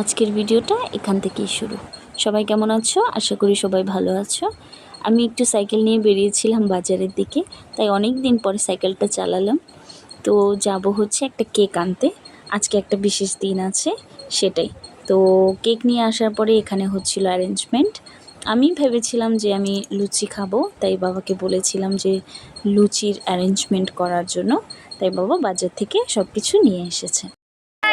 আজকের ভিডিওটা এখান থেকেই শুরু। সবাই কেমন আছো? আশা করি সবাই ভালো আছো। আমি একটু সাইকেল নিয়ে বেরিয়েছিলাম বাজারের দিকে, তাই অনেক দিন পরে সাইকেলটা চালালাম। তো যাব হচ্ছে একটা কেক আনতে। আজকে একটা বিশেষ দিন আছে, সেটাই। তো কেক নিয়ে আসার পরে এখানে হচ্ছিল অ্যারেঞ্জমেন্ট আমি ভেবেছিলাম যে আমি লুচি খাব, তাই বাবাকে বলেছিলাম যে লুচির অ্যারেঞ্জমেন্ট করার জন্য। তাই বাবা বাজার থেকে সব কিছু নিয়ে এসেছে।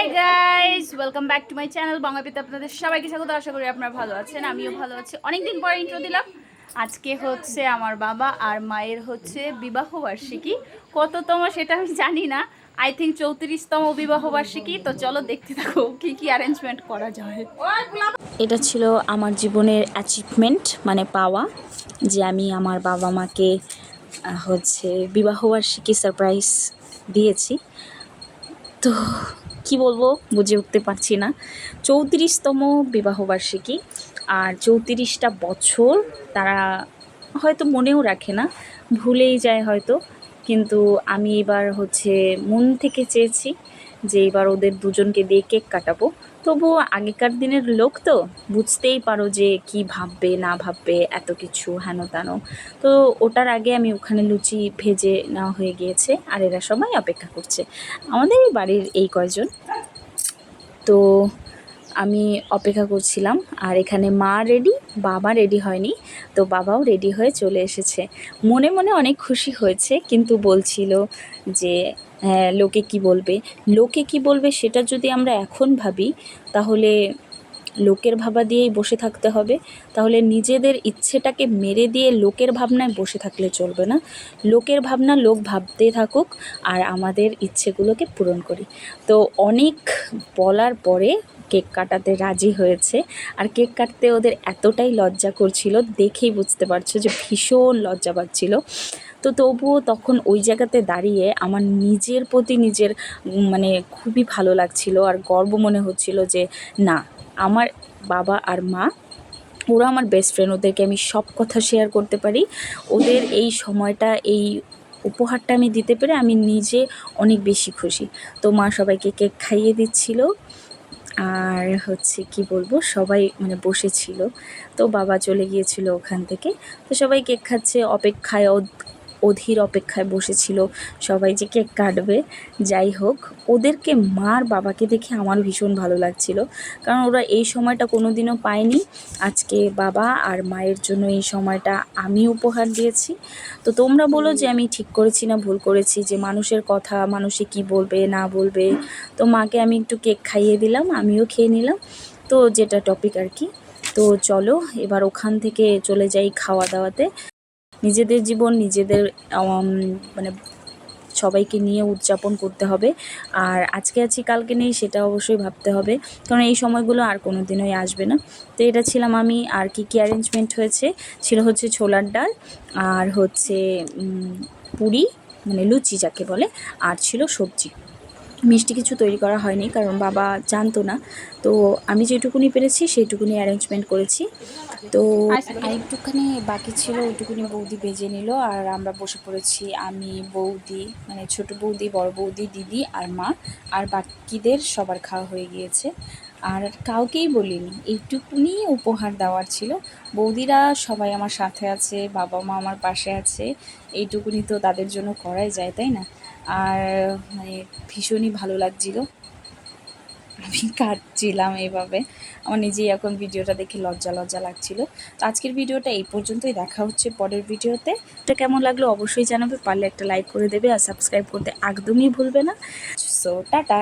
Hi guys welcome back to my channel বাংলাপিতে আপনাদের সবাইকে স্বাগত। আশা করি আপনারা ভালো আছেন, আমিও ভালো আছি। অনেকদিন পরে ইন্ট্রো দিলাম। আজকে হচ্ছে আমার বাবা আর মায়ের হচ্ছে বিবাহ বার্ষিকী। কততম সেটা আমি জানি না। আই থিঙ্ক চৌত্রিশতম বিবাহ বার্ষিকী। তো চলো দেখতে থাকো কি কি অ্যারেঞ্জমেন্ট করা যায়। এটা ছিল আমার জীবনের অ্যাচিভমেন্ট মানে পাওয়া, যে আমি আমার বাবা মাকে হচ্ছে বিবাহবার্ষিকী সারপ্রাইজ দিয়েছি। তো কি বলব? বুঝে উঠতে পারছি না। চৌত্রিশতম বিবাহবার্ষিকী। আর চৌত্রিশটা বছর তারা হয়তো মনেও রাখে না, ভুলেই যায় হয়তো। কিন্তু আমি এবার হচ্ছে মন থেকে চেয়েছি যে এবার ওদের দুজনকে দিয়ে কেক কাটাবো। তবুও আগেকার দিনের লোক তো বুঝতেই পারো যে কি ভাববে, না ভাববে, এত কিছু হেন তেন তো ওটার আগে আমি ওখানে লুচি ভেজে নেওয়া হয়ে গিয়েছে আর এরা সবাই অপেক্ষা করছে। আমাদের বাড়ির এই কয়জন। তো আমি অপেক্ষা করছিলাম আর এখানে মা রেডি বাবা রেডি হয়নি, তো বাবাও রেডি হয়ে চলে এসেছে। মনে মনে অনেক খুশি হয়েছে, কিন্তু বলছিল যে লোকে কি বলবে? লোকে কি বলবে সেটা যদি আমরা এখন ভাবি, তাহলে লোকের ভাবা দিয়েই বসে থাকতে হবে। তাহলে নিজেদের ইচ্ছেটাকে মেরে দিয়ে লোকের ভাবনায় বসে থাকলে চলবে না। লোকের ভাবনা লোক ভাবতে থাকুক আর আমাদের ইচ্ছেগুলোকে পূরণ করি। তো অনেক বলার পরে কেক কাটাতে রাজি হয়েছে। আর কেক কাটতে ওদের এতটাই লজ্জা করছিল, দেখেই বুঝতে পারছ যে ভীষণ লজ্জা পাচ্ছিল তো তবুও তখন ওই জায়গাতে দাঁড়িয়ে আমার নিজের প্রতি নিজের মানে খুবই ভালো লাগছিল আর গর্ব মনে হচ্ছিল যে না, আমার বাবা আর মা, ওরা আমার বেস্ট ফ্রেন্ড ওদেরকে আমি সব কথা শেয়ার করতে পারি। ওদের এই সময়টা, এই উপহারটা আমি দিতে পেরে আমি নিজে অনেক বেশি খুশি। তো মা সবাইকে কেক খাইয়ে দিচ্ছিল। আর হচ্ছে কি বলব, সবাই মানে বসেছিল। তো বাবা চলে গিয়েছিল ওখান থেকে। তো সবাই কেক খাচ্ছে, অপেক্ষায় অধীর অপেক্ষায় বসেছিল। সবাই যে কেক কাটবে, যাই হোক, ওদেরকে মার বাবাকে দেখে আমার ভীষণ ভালো লাগছিল। কারণ ওরা এই সময়টা কোনো দিনও পায়নি। আজকে বাবা আর মায়ের জন্য এই সময়টা আমি উপহার দিয়েছি। তো তোমরা বলো যে আমি ঠিক করেছি না ভুল করেছি, যে মানুষের কথা, মানুষে কি বলবে, না বলবে। তো মাকে আমি একটু কেক খাইয়ে দিলাম, আমিও খেয়ে নিলাম। তো যেটা টপিক আর কি। তো চলো, এবার ওখান থেকে চলে যাই খাওয়া দাওয়াতে নিজেদের জীবন, নিজেদের মানে সবাইকে নিয়ে উদযাপন করতে হবে। আর আজকে আছি, কালকে নেই, সেটা অবশ্যই ভাবতে হবে। কারণ এই সময়গুলো আর কোনো দিনই আসবে না। তো এটা ছিলাম আমি, আর কি কী অ্যারেঞ্জমেন্ট হয়েছে, ছিল হচ্ছে ছোলার ডাল, আর হচ্ছে পুরি মানে লুচি যাকে বলে, আর ছিল সবজি। মিষ্টি কিছু তৈরি করা হয়নি, কারণ বাবা জানতো না। তো আমি যেটুকুনি পেরেছি, সেইটুকুনি অ্যারেঞ্জমেন্ট করেছি। তো আরেকটুখানি বাকি ছিল, ওইটুকুনি বৌদি বেজে নিল। আর আমরা বসে পড়েছি, আমি, বৌদি মানে ছোট বৌদি, বড় বৌদি, দিদি আর মা। আর বাকিদের সবার খাওয়া হয়ে গিয়েছে। আর কাউকেই বলিনি, এইটুকুনি উপহার দেওয়ার ছিল। বৌদিরা সবাই আমার সাথে আছে, বাবা মা আমার পাশে আছে। এইটুকুনি তো তাদের জন্য করাই যায়, তাই না? আর মানে ভীষণই ভালো লাগছিল। আমি কাটছিলাম এইভাবে আমার নিজেই এখন ভিডিওটা দেখে লজ্জা লজ্জা লাগছিল। তো আজকের ভিডিওটা এই পর্যন্তই। দেখা হচ্ছে পরের ভিডিওতে। এটা কেমন লাগল অবশ্যই জানাবে। পারলে একটা লাইক করে দেবে আর সাবস্ক্রাইব করতে একদমই ভুলবে না। So tata!